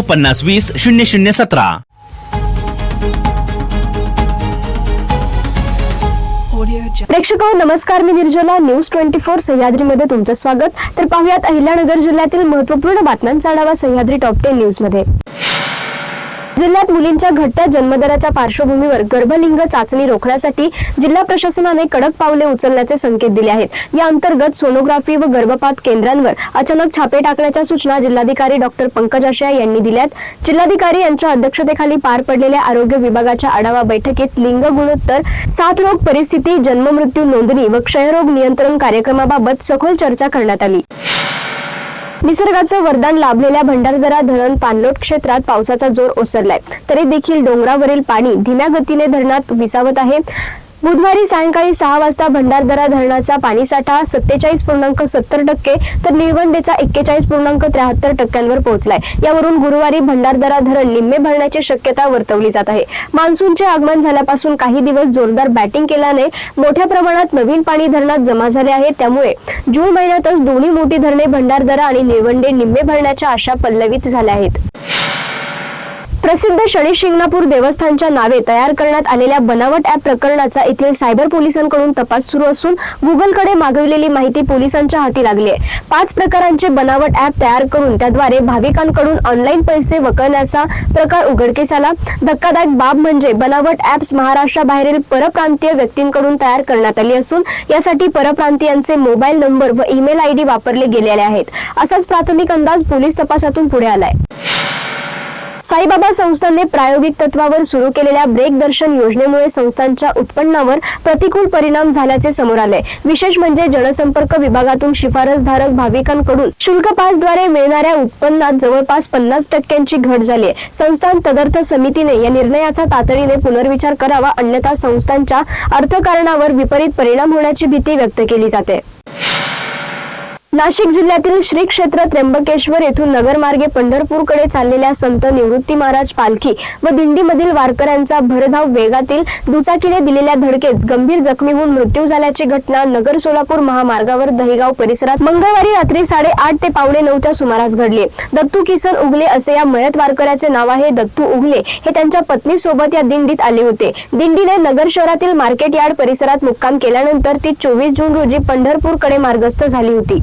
पन्नास वीस शून्य शून्य सतरा. प्रेक्षक नमस्कार. मी निर्जला. न्यूज ट्वेंटी फोर सह्याद्रीमध्ये तुमचं स्वागत. तर पाहुयात अहिल्यानगर जिल्ह्यातील महत्त्वपूर्ण बातम्यांचा आढावा सह्याद्री टॉप टेन न्यूजमध्ये. जिल्ह्यात मुलींच्या घटत्या जन्मदराच्या पार्श्वभूमीवर गर्भलिंग चाचणी रोखण्यासाठी जिल्हा प्रशासनाने कडक पावले उचलण्याचे संकेत दिले आहेत. या अंतर्गत सोनोग्राफी व गर्भपात केंद्रांवर अचानक छापे टाकण्याच्या सूचना जिल्हाधिकारी डॉक्टर पंकज आशया यांनी दिल्यात. जिल्हाधिकारी यांच्या अध्यक्षतेखाली पार पडलेल्या आरोग्य विभागाच्या आढावा बैठकीत लिंग गुणोत्तर सात रोग परिस्थिती जन्ममृत्यू नोंदणी व क्षयरोग नियंत्रण कार्यक्रमाबाबत सखोल चर्चा करण्यात आली. निसर्गाचं वरदान लाभलेल्या भंडारदरा धरण पाणलोट क्षेत्रात पावसाचा जोर ओसरलाय. तरी देखील डोंगरावरील पाणी धीम्या गतीने धरणात विसावत आहे. बुधवारी सायंकाळी सहा वाजता भंडारदरा धरणाचा पाणीसाठा सत्तेचाळीस पूर्णांक सत्तर टक्के तर निळवंडेचा एक्केचाळीस पूर्णांक त्र्याहत्तर टक्क्यांवर पोहोचलाय. यावरून गुरुवारी भंडारदरा धरण निम्मे भरण्याची शक्यता वर्तवली जात आहे. मान्सूनचे आगमन झाल्यापासून काही दिवस जोरदार बॅटिंग केल्याने मोठ्या प्रमाणात नवीन पाणी धरणात जमा झाले आहे. त्यामुळे जून महिन्यातच दोन्ही मोठी धरणे भंडारदरा आणि निळवंडे निम्मे भरण्याच्या आशा पल्लवित झाल्या आहेत. प्रसिद्ध शनी शिंगणापूर देवस्थानच्या नावे तयार करण्यात आलेल्या बनावट ऍप प्रकरणाचा येथील सायबर पोलिसांकडून तपास सुरू असून गुगलकडे मागवलेली माहिती पोलिसांच्या हाती लागली आहे. पाच प्रकारांचे बनावट ऍप तयार करून त्याद्वारे भाविकांकडून ऑनलाईन पैसे वकळण्याचा प्रकार उघडकीस आला. धक्कादायक बाब म्हणजे बनावट ऍप्स महाराष्ट्राबाहेरील परप्रांतीय व्यक्तींकडून तयार करण्यात आली असून यासाठी परप्रांतीयांचे मोबाईल नंबर व ईमेल आय डी वापरले गेलेले आहेत. असाच प्राथमिक अंदाज पोलीस तपासातून पुढे आलाय. साईबाबा संस्थांनी प्रायोगिक तत्वावर सुरू केलेल्या ब्रेक दर्शन योजनेमुळे संस्थांच्या उत्पन्नावर प्रतिकूल परिणाम झाल्याचे समोर आले. विशेष म्हणजे जनसंपर्क विभागातून शिफारसधारक भाविकांकडून शुल्क पासद्वारे मिळणाऱ्या उत्पन्नात जवळपास पन्नास टक्क्यांची घट झाली आहे. संस्थान तदर्थ समितीने या निर्णयाचा तातडीने पुनर्विचार करावा अन्यथा संस्थांच्या अर्थकारणावर विपरीत परिणाम होण्याची भीती व्यक्त केली जाते. नाशिक जिल्ह्यातील श्री क्षेत्र त्र्यंबकेश्वर येथून नगरमार्गे पंढरपूरकडे चाललेल्या संत निवृत्ती महाराज पालखी व दिंडीमधील वारकऱ्यांचा भरधाव वेगातील दुचाकीने दिलेल्या धडकेत गंभीर जखमी होऊन मृत्यू झाल्याची घटना नगर सोलापूर महामार्गावर दहिगाव परिसरात मंगळवारी रात्री साडेआठ ते पावणे नऊच्या सुमारास घडली. दत्तू किसन उगले असे या मयत वारकऱ्याचे नाव आहे दत्तू उगले. हे त्यांच्या पत्नी सोबत या दिंडीत आले होते. दिंडीने नगर शहरातील मार्केट यार्ड परिसरात मुक्काम केल्यानंतर ती चोवीस जून रोजी पंढरपूरकडे मार्गस्थ झाली होती.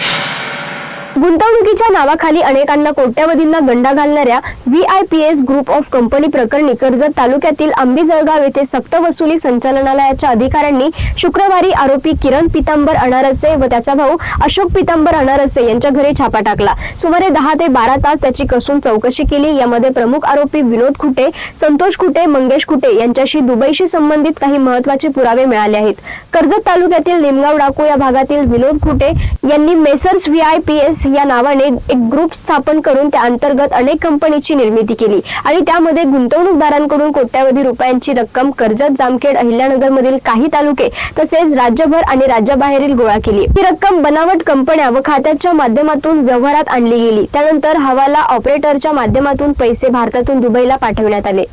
गुंतवणुकीच्या नावाखाली अनेकांना कोट्यावधींना गंडा घालणाऱ्या V I P S group of company प्रकरणी कर्जत तालुक्यातील आंबी जळगाव येथे सक्तवसुली संचालनालयाच्या अधिकाऱ्यांनी शुक्रवारी आरोपी किरण पितांबर अनारसे व त्याचा भाऊ अशोक पितांबर अनारसे यांच्या घरी छापा टाकला. सुमारे दहा ते बारा तास त्याची कसून चौकशी केली. यामध्ये प्रमुख आरोपी विनोद खुटे संतोष खुटे मंगेश खुटे यांच्याशी दुबईशी संबंधित काही महत्त्वाचे पुरावे मिळाले आहेत. कर्जत तालुक्यातील निमगाव डाकू या भागातील विनोद खुटे यांनी messrs V I P S या नावाने एक ग्रुप स्थापन करून त्या अंतर्गत अनेक कंपनीची निर्मिती केली. आणि त्यामध्ये गुंतवणूकदारांकडून कोट्यावधी रुपयांची रक्कम कर्जत जामखेड अहिल्यानगर मधील काही तालुके तसेच राज्यभर आणि राज्याबाहेरील गोळा केली. ही रक्कम बनावट कंपन्या व खात्याच्या माध्यमातून व्यवहारात आणली गेली. त्यानंतर हवाला ऑपरेटरच्या माध्यमातून पैसे भारतातून दुबईला पाठवण्यात आले.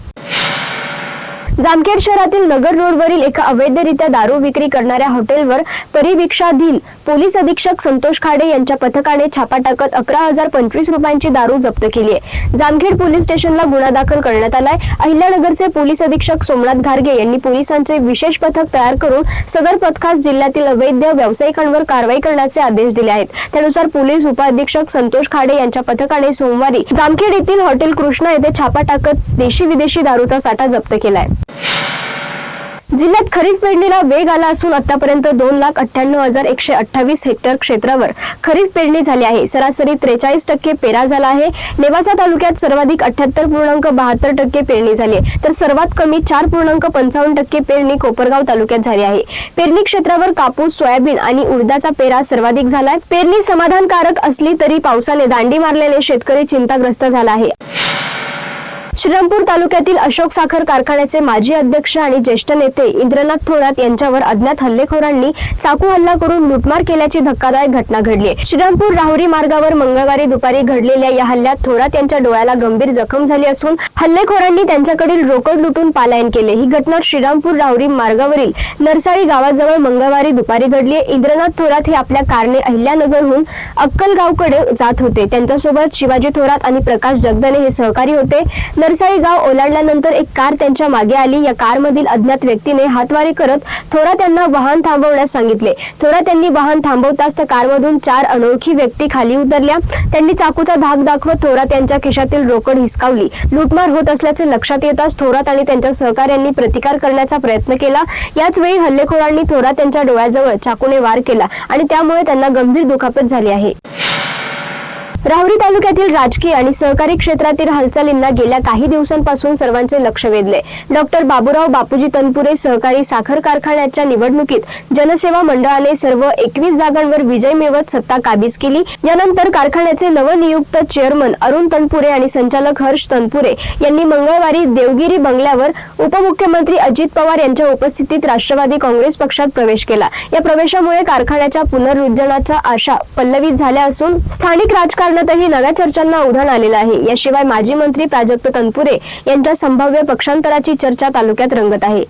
जामखेड शहरातील नगर रोडवरील एका अवैधरित्या दारू विक्री करणाऱ्या हॉटेलवर परिवीक्षाधीन पोलीस अधीक्षक संतोष खाडे यांच्या पथकाने छापा टाकत अकरा हजार पंचवीस रुपयांची दारू जप्त केली आहे. जामखेड पोलीस स्टेशनला गुन्हा दाखल करण्यात आलाय. अहिल्यानगरचे पोलीस अधीक्षक सोमनाथ घारगे यांनी पोलिसांचे विशेष पथक तयार करून सदर पथकास जिल्ह्यातील अवैध व्यावसायिकांवर कारवाई करण्याचे आदेश दिले आहेत. त्यानुसार पोलीस उपअधीक्षक संतोष खाडे यांच्या पथकाने सोमवारी जामखेड येथील हॉटेल कृष्णा येथे छापा टाकत देशी विदेशी दारूचा साठा जप्त केलाय. जिल्ह्यात खरीप पेरणीला वेग आला असून आतापर्यंत दोन लाख अठ्ठ्याण्णव हजार एकशे अठ्ठावीस हेक्टर क्षेत्रावर खरीप पेरणी झाली आहे. सरासरी त्रेचाळीस टक्के पेरा झाला आहे. नेवासा तालुक्यात सर्वाधिक अठ्याहत्तर पूर्णांक बहात्तर टक्के पेरणी झाली आहे. तर सर्वात कमी चार पूर्णांक पंचावन्न टक्के पेरणी कोपरगाव तालुक्यात झाली आहे. पेरणी क्षेत्रावर कापूस सोयाबीन आणि उडदाचा पेरा सर्वाधिक झाला आहे. पेरणी समाधानकारक असली तरी पावसाने दांडी मारल्याने शेतकरी चिंताग्रस्त झाला आहे. श्रीरामपूर तालुक्यातील अशोक साखर कारखान्याचे माजी अध्यक्ष आणि ज्येष्ठ नेते इंद्रनाथ थोरात यांच्यावर अज्ञात हल्लेखोरांनी चाकू हल्ला करून लुटमार केल्याची धक्कादायक घटना घडली. श्रीरामपूर राहुरी मार्गावर मंगळवारी दुपारी घडलेल्या या हल्ल्यात थोरात यांच्या डोळ्याला गंभीर जखम झाली असून हल्लेखोरांनी त्यांच्याकडील रोकड लुटून पालायन केले. ही घटना श्रीरामपूर राहुरी मार्गावरील नरसाळी गावाजवळ मंगळवारी दुपारी घडली इंद्रनाथ थोरात हे आपल्या कारने अहिल्यानगरहून अक्कलगावकडे जात होते. त्यांच्यासोबत शिवाजी थोरात आणि प्रकाश जगदने हे सहकारी होते. नरसाळी गाव ओलांडल्यानंतर एक कार त्यांच्या मागे आली. या कारमधील अज्ञात व्यक्तीने हातवारे करत थोरात यांना वाहन थांबवण्यास सांगितले. थोरात यांनी वाहन थांबवताच त्या कारमधून चार अनोळखी व्यक्ती खाली उतरल्या. त्यांनी चाकूचा धाक दाखवत थोरात यांच्या खिशातील रोकड हिसकावली. लुटमार होत असल्याचे लक्षात येताच थोरात आणि त्यांच्या सहकाऱ्यांनी प्रतिकार करण्याचा प्रयत्न केला. याच वेळी हल्लेखोरांनी थोरात यांच्या डोळ्याजवळ चाकूने वार केला आणि त्यामुळे त्यांना गंभीर दुखापत झाली आहे. राहुरी तालुक्यातील राजकीय आणि सहकारी क्षेत्रातील हालचालींना गेल्या काही दिवसांपासून सर्वांचे लक्ष वेधले. डॉक्टर बाबूराव बापूजी तनपुरे सहकारी साखर कारखान्याच्या निवडणुकीत जनसेवा मंडळाने सर्व एकवीस जागांवर विजय मिळवत सत्ता काबीज केली. यानंतर कारखान्याचे नवनियुक्त चेअरमन अरुण तनपुरे आणि संचालक हर्ष तनपुरे यांनी मंगळवारी देवगिरी बंगल्यावर उपमुख्यमंत्री अजित पवार यांच्या उपस्थितीत राष्ट्रवादी काँग्रेस पक्षात प्रवेश केला. या प्रवेशामुळे कारखान्याच्या पुनरुज्जनाच्या आशा पल्लवित झाल्या असून स्थानिक राजकारणातही नव्या चर्चांना उधाण आलेलं आहे. याशिवाय माजी मंत्री प्राजक्त तनपुरे यांच्या संभाव्य पक्षांतराची चर्चा तालुक्यात रंगत आहे.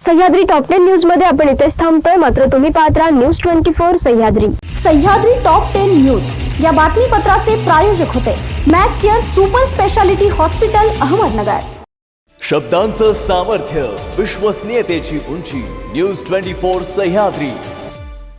सह्याद्री टॉप टेन न्यूजमध्ये आपण इथेच थांबतोय. मात्र तुम्ही पाहत राहा news twenty four Sahyadri. Sahyadri top ten news. या बातमीपत्राचे प्रायोजक होते Mac Care super speciality hospital Ahmednagar. शब्दांचं सामर्थ्य विश्वसनीयतेची उंची. News twenty four Sahyadri.